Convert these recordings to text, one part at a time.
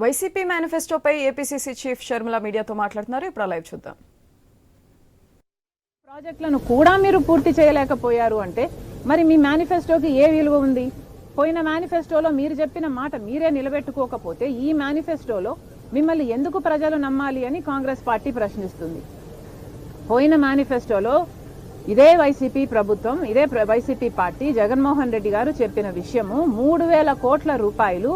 YCP మేనిఫెస్టోపై APCC chief Sharmila మీడియాతో మాట్లాడుతున్నారు. ఇప్పుడు లైవ్ చూద్దాం. ప్రాజెక్టులను కూడా మీరు పూర్తి చేయలేకపోయారు అంటే మరి మీ మేనిఫెస్టోకి ఏ విలువ ఉంది? పోయిన మేనిఫెస్టోలో మీరు చెప్పిన మాట మీరే నిలబెట్టుకోకపోతే ఈ మేనిఫెస్టోలో మిమ్మల్ని ఎందుకు ప్రజలు నమ్మాలి అని కాంగ్రెస్ పార్టీ ప్రశ్నిస్తుంది. పోయిన మేనిఫెస్టోలో ఇదే వైసీపీ ప్రభుత్వం ఇదే వైసీపీ పార్టీ జగన్మోహన్ రెడ్డి గారు చెప్పిన విషయము మూడు వేల కోట్ల రూపాయలు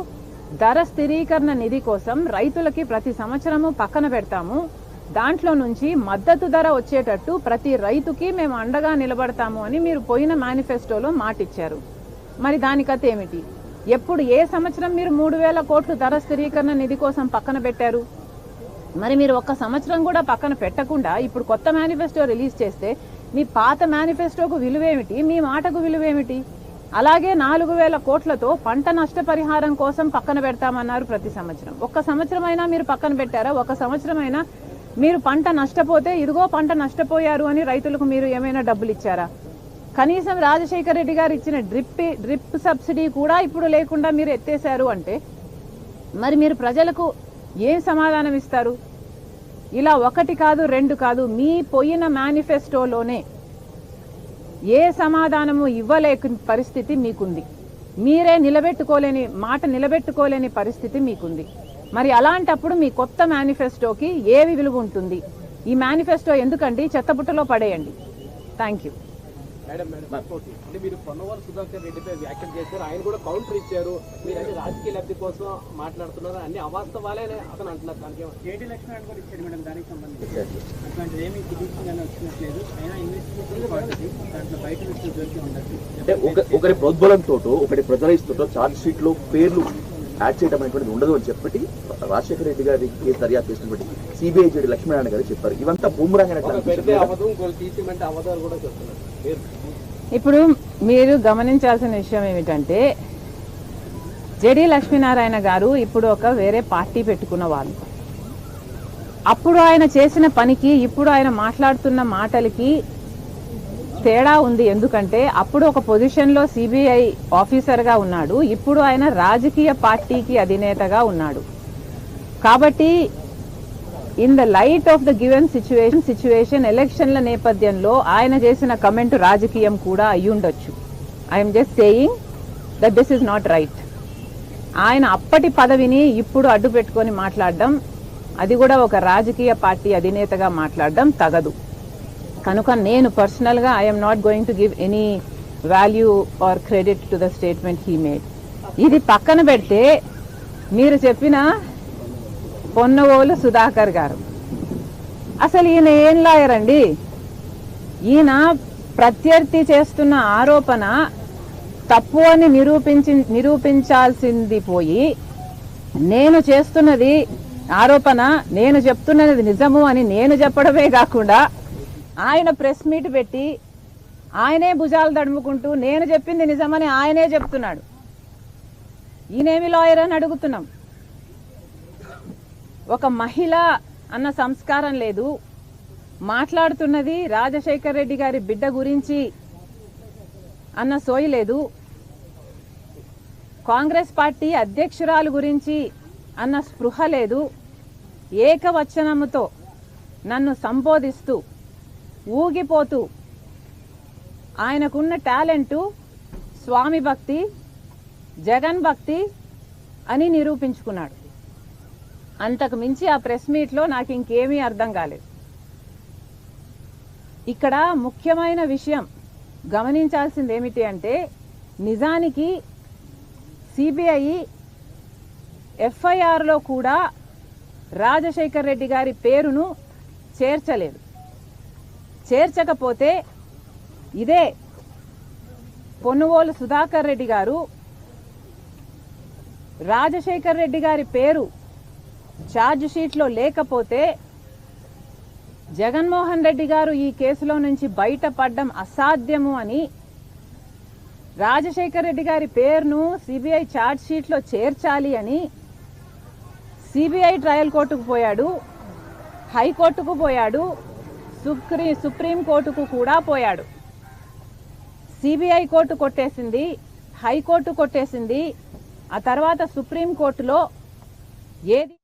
ధర స్థిరీకరణ నిధి కోసం రైతులకి ప్రతి సంవత్సరము పక్కన పెడతాము. దాంట్లో నుంచి మద్దతు ధర వచ్చేటట్టు ప్రతి రైతుకి మేము అండగా నిలబడతాము అని మీరు పోయిన మేనిఫెస్టోలో మాటిచ్చారు. మరి దాని కథ ఏమిటి? ఎప్పుడు ఏ సంవత్సరం మీరు మూడు వేల కోట్లు ధర స్థిరీకరణ నిధి కోసం పక్కన పెట్టారు? మరి మీరు ఒక్క సంవత్సరం కూడా పక్కన పెట్టకుండా ఇప్పుడు కొత్త మేనిఫెస్టో రిలీజ్ చేస్తే మీ పాత మేనిఫెస్టోకు విలువేమిటి? మీ మాటకు విలువేమిటి? అలాగే నాలుగు వేల కోట్లతో పంట నష్టపరిహారం కోసం పక్కన పెడతామన్నారు ప్రతి సంవత్సరం. ఒక్క సంవత్సరమైనా మీరు పక్కన పెట్టారా? ఒక సంవత్సరమైనా మీరు పంట నష్టపోతే ఇదిగో పంట నష్టపోయారు అని రైతులకు మీరు ఏమైనా డబ్బులు ఇచ్చారా? కనీసం రాజశేఖర రెడ్డి గారు ఇచ్చిన డ్రిప్ డ్రిప్ సబ్సిడీ కూడా ఇప్పుడు లేకుండా మీరు ఎత్తేశారు అంటే మరి మీరు ప్రజలకు ఏం సమాధానం ఇస్తారు? ఇలా ఒకటి కాదు రెండు కాదు మీ పోయిన మేనిఫెస్టోలోనే ఏ సమాధానము ఇవ్వలేక పరిస్థితి మీకుంది. మీరే నిలబెట్టుకోలేని మాట నిలబెట్టుకోలేని పరిస్థితి మీకుంది. మరి అలాంటప్పుడు మీ కొత్త మేనిఫెస్టోకి ఏవి విలువ ఉంటుంది? ఈ మేనిఫెస్టో ఎందుకండి? చెత్తపుట్టలో పడేయండి. Thank you madam. అంటే మీరు పొన్నవాళ్ళు సుధాకర్ రెడ్డిపై వ్యాఖ్యలు చేశారు. ఆయన కూడా కౌంటర్ ఇచ్చారు. మీరు అన్ని రాజకీయ లబ్ధి కోసం మాట్లాడుతున్నారు. అన్ని అవాస్తవాలే అని అతను అంటున్నారు. దానికి ఏటీ లక్ష్మణ్ కూడా ఇచ్చాడు మేడం దానికి సంబంధించి. అట్లాంటిది ఏమీ కుదుర్చుగానే వచ్చినట్లేదు అయినా ఇన్వెస్టిగేషన్ దాంట్లో బయట విషయం దొరికి ఉండదు అంటే ఒక ఒకరి ప్రోద్బలంతో ఒకటి ప్రజలైస్తుందో ఛార్జ్ షీట్లో పేర్లు యాడ్ చేయడం అనేటువంటిది ఉండదు అని చెప్పి రాజశేఖర రెడ్డి గారి కేసు దర్యాప్తు చేసినటువంటి సిబిఐ జడ్జి లక్ష్మీనారాయణ గారు చెప్పారు. ఇవంతా బూమరాంగ్ ఇప్పుడు మీరు గమనించాల్సిన విషయం ఏమిటంటే జెడి లక్ష్మీనారాయణ గారు ఇప్పుడు ఒక వేరే పార్టీ పెట్టుకున్న వాళ్ళు. అప్పుడు ఆయన చేసిన పనికి ఇప్పుడు ఆయన మాట్లాడుతున్న మాటలకి తేడా ఉంది. ఎందుకంటే అప్పుడు ఒక పొజిషన్లో సిబిఐ ఆఫీసర్గా ఉన్నాడు. ఇప్పుడు ఆయన రాజకీయ పార్టీకి అధినేతగా ఉన్నాడు. కాబట్టి in the light of the given situation situation ఎలక్షన్ల నేపథ్యంలో ఆయన చేసిన కమెంట్ రాజకీయం కూడా అయి ఉండొచ్చు. I'm just saying that this is not right ఆయన అప్పటి పదవిని ఇప్పుడు అడ్డు పెట్టుకొని మాట్లాడడం అది కూడా ఒక రాజకీయ పార్టీ అధినేతగా మాట్లాడడం తగదు. కనుక నేను పర్సనల్గా I'm not going to give any value or credit to the statement he made ఇది పక్కన పెడితే మీరు చెప్పిన పొన్నవోలు సుధాకర్ గారు. అసలు ఈయన ఏం లాయర్ అండి? ఈయన ప్రత్యర్థి చేస్తున్న ఆరోపణ తప్పు అని నిరూపించి నిరూపించాల్సింది పోయి నేను చేస్తున్నది ఆరోపణ నేను చెప్తున్నది నిజము అని నేను చెప్పడమే కాకుండా ఆయన ప్రెస్ మీట్ పెట్టి ఆయనే భుజాలు తడుముకుంటూ నేను చెప్పింది నిజమని ఆయనే చెప్తున్నాడు. ఈయనేమి లాయర్ అని అడుగుతున్నాం. ఒక మహిళ అన్న సంస్కారం లేదు. మాట్లాడుతున్నది రాజశేఖర్ రెడ్డి గారి బిడ్డ గురించి అన్న సోయి లేదు. కాంగ్రెస్ పార్టీ అధ్యక్షురాలు గురించి అన్న స్పృహ లేదు. ఏకవచనముతో నన్ను సంబోధిస్తూ ఊగిపోతూ ఆయనకున్న టాలెంటు స్వామి భక్తి జగన్ భక్తి అని నిరూపించుకున్నాడు. అంతకు మించి ఆ ప్రెస్ మీట్లో నాకు ఇంకేమీ అర్థం కాలేదు. ఇక్కడ ముఖ్యమైన విషయం గమనించాల్సింది ఏమిటి అంటే నిజానికి సిబిఐ ఎఫ్ఐఆర్లో కూడా రాజశేఖర్ రెడ్డి గారి పేరును చేర్చలేదు. చేర్చకపోతే ఇదే పొన్నువోలు సుధాకర్ రెడ్డి గారు రాజశేఖర్ రెడ్డి గారి పేరు ఛార్జ్ షీట్లో లేకపోతే జగన్మోహన్ రెడ్డి గారు ఈ కేసులో నుంచి బయటపడడం అసాధ్యము అని రాజశేఖర్ రెడ్డి గారి పేరును సిబిఐ ఛార్జ్ షీట్లో చేర్చాలి అని సిబిఐ ట్రయల్ కోర్టుకు పోయాడు హైకోర్టుకు పోయాడు సుప్రీ సుప్రీం కోర్టుకు కూడా పోయాడు. సిబిఐ కోర్టు కొట్టేసింది హైకోర్టు కొట్టేసింది. ఆ తర్వాత సుప్రీం కోర్టులో ఏది